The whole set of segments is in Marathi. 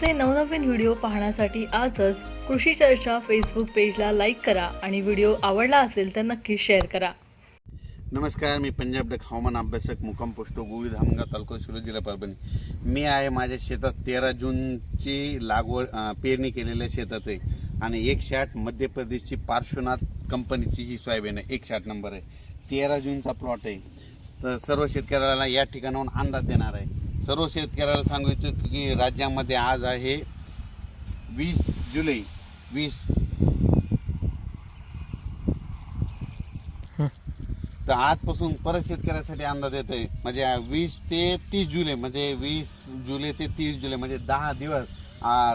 आमचे नवनवीन व्हिडिओ पाहण्यासाठी आजच कृषी चर्चा फेसबुक पेजला लाईक करा आणि व्हिडिओ आवडला असेल तर नक्की शेअर करा. नमस्कार मी पंजाब डक हवामान अभ्यासक मुक्काम पोस्ट गोळी धामणगाव तालुका शिरोळ जिल्हा परभणी. मी आहे माझ्या शेतात तेरा जूनची लागवड पेरणी केलेल्या शेतात आहे आणि एक शॅट मध्य प्रदेशची पार्श्वनाथ कंपनीची ही सोयाबीन आहे एक शॅट नंबर आहे. तेरा जूनचा प्लॉट आहे. तर सर्व शेतकऱ्याला या ठिकाणाहून अंदाज देणार आहे. सर्व शेतकऱ्याला सांगू इच्छितो की राज्यामध्ये आज आहे वीस जुलै वीस. तर आजपासून परत शेतकऱ्यासाठी अंदाज येत आहे म्हणजे वीस ते तीस जुलै म्हणजे वीस जुलै ते तीस जुलै म्हणजे दहा दिवस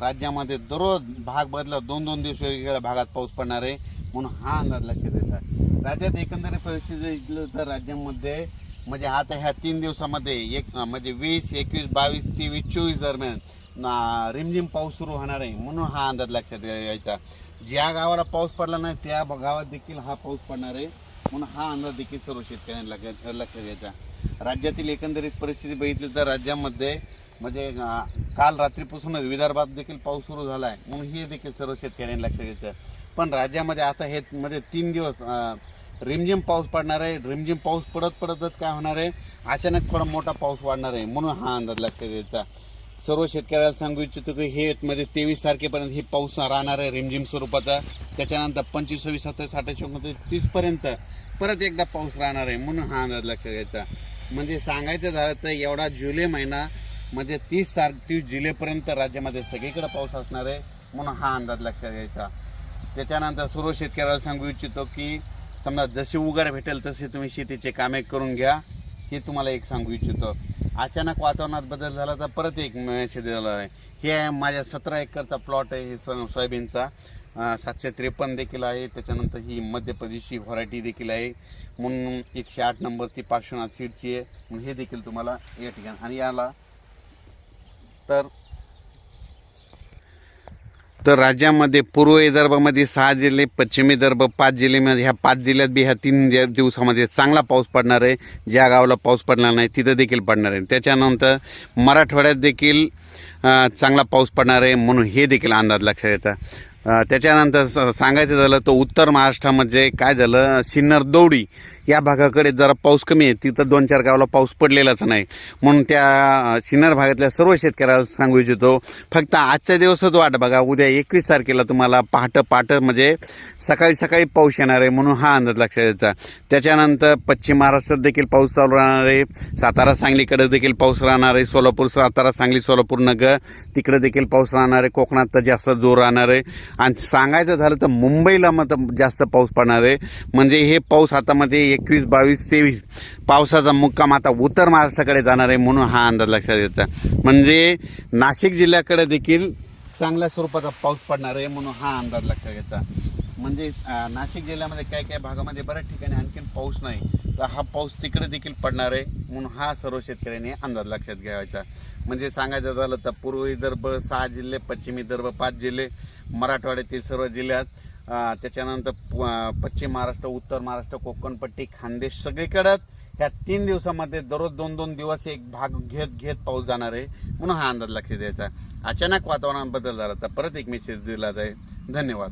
राज्यामध्ये दररोज भाग बदला दोन दोन दिवस वेगवेगळ्या भागात पाऊस पडणार आहे म्हणून हा अंदाज लक्षात येतात राज्यात एकंदरीत परिस्थिती तर राज्यामध्ये म्हणजे आता ह्या तीन दिवसामध्ये एक म्हणजे वीस एकवीस बावीस तेवीस चोवीस दरम्यान ना- रिमझिम पाऊस सुरू होणार आहे म्हणून हा अंदाज लक्षात यायचा. ज्या गावाला पाऊस पडला नाही त्या गावात देखील हा पाऊस पडणार आहे म्हणून हा अंदाज देखील सर्व शेतकऱ्यांना लक्षात लक्षात घ्यायचा. राज्यातील एकंदरीत परिस्थिती बघितली तर राज्यामध्ये म्हणजे काल रात्रीपासूनच विदर्भात देखील पाऊस सुरू झाला आहे म्हणून हे देखील सर्व शेतकऱ्यांनी लक्षात घ्यायचं. पण राज्यामध्ये आता हे म्हणजे तीन दिवस रिमझिम पाऊस पडणार आहे. रिमझिम पाऊस पडत पडतच काय होणार आहे? अचानक थोडा मोठा पाऊस वाढणार आहे. म्हणून हा अंदाज लक्षात घ्यायचा. सर्व शेतकऱ्याला सांगू इच्छितो की हे मध्ये तेवीस तारखेपर्यंत हे पाऊस राहणार आहे रिमझिम स्वरूपाचा. त्याच्यानंतर पंचवीस सव्वीस सत्तावीस अठ्ठावीस एकोणतीस तीसपर्यंत परत एकदा पाऊस राहणार आहे. म्हणून हा अंदाज लक्षात घ्यायचा. म्हणजे सांगायचं झालं तर एवढा जुलै महिना म्हणजे तीस तार तीस जुलैपर्यंत राज्यामध्ये सगळीकडे पाऊस असणार आहे. म्हणून हा अंदाज लक्षात घ्यायचा. त्याच्यानंतर सर्व शेतकऱ्याला सांगू इच्छितो की समजा जशी उघड भेटेल तसे तुम्ही शेतीचे कामे करून घ्या हे तुम्हाला एक सांगू इच्छितो. अचानक वातावरणात बदल झाला तर परत एक शेती झाला आहे. हे आहे माझ्या सतरा एकरचा प्लॉट आहे हे सोयाबीनचा. सातशे त्रेपन्न देखील आहे. त्याच्यानंतर ही मध्य प्रदेशची व्हरायटी देखील आहे. म्हणून एकशे आठ नंबरची पार्श्वनाथ सीडची आहे. म्हणून हे देखील तुम्हाला या ठिकाणी आणि याला तर तर राज्यामध्ये पूर्व विदर्भामध्ये सहा जिल्हे पश्चिम विदर्भ पाच जिल्ह्यामध्ये ह्या पाच जिल्ह्यात बी ह्या तीन दिवसामध्ये चांगला पाऊस पडणार आहे ज्या गावाला पाऊस पडणार नाही तिथं देखील पडणार आहे. त्याच्यानंतर मराठवाड्यात देखील चांगला पाऊस पडणार आहे म्हणून हे देखील अंदाज लक्षात येतं. त्याच्यानंतर स- सांगायचं झालं तर उत्तर महाराष्ट्रामध्ये काय झालं? सिन्नर दौडी. या भागाकडे जरा पाऊस कमी आहे. तिथं दोन चार गावाला पाऊस पडलेलाच नाही. म्हणून त्या सिन्नर भागातल्या सर्व शेतकऱ्याला सांगू इच्छितो. फक्त आजच्या दिवसच वाट बघा. उद्या एकवीस तारखेला तुम्हाला पहाटं पहाटं म्हणजे सकाळी सकाळी पाऊस येणार आहे म्हणून हा अंदाज लक्षात यायचा त्याच्यानंतर पश्चिम महाराष्ट्रात देखील पाऊस चालू राहणार आहे. सातारा सांगलीकडे देखील पाऊस राहणार आहे. सोलापूर सातारा सांगली सोलापूर नगर तिकडे देखील पाऊस राहणार आहे. कोकणात तर जास्त जोर राहणार आहे. आणि सांगायचं झालं तर मुंबईला मग जास्त पाऊस पडणार आहे. म्हणजे हे पाऊस हातामध्ये एकवीस बावीस तेवीस पावसाचा मुक्काम आता उत्तर महाराष्ट्राकडे जाणार आहे म्हणून हा अंदाज लक्षात घ्यायचा म्हणजे नाशिक जिल्ह्याकडे देखील चांगल्या स्वरूपाचा पाऊस पडणार आहे म्हणून हा अंदाज लक्षात घ्यायचा म्हणजे नाशिक जिल्ह्यामध्ये काय काय भागामध्ये बऱ्याच ठिकाणी आणखीन पाऊस नाही. तर हा पाऊस तिकडे देखील पडणार आहे म्हणून हा सर्व शेतकऱ्यांनी अंदाज लक्षात घ्यायचा. म्हणजे सांगायचं झालं तर पूर्व विदर्भ सहा जिल्हे पश्चिम विदर्भ पाच जिल्हे मराठवाड्यातील सर्व जिल्ह्यात त्याच्यानंतर पश्चिम महाराष्ट्र उत्तर महाराष्ट्र कोकणपट्टी खानदेश सगळीकडं ह्या तीन दिवसामध्ये दररोज दोन दोन दिवस एक भाग घेत घेत पाऊस जाणार आहे म्हणून हा अंदाज लक्षात द्यायचा अचानक वातावरणात बदल झाला तर परत एक मेसेज दिला जाईल. धन्यवाद.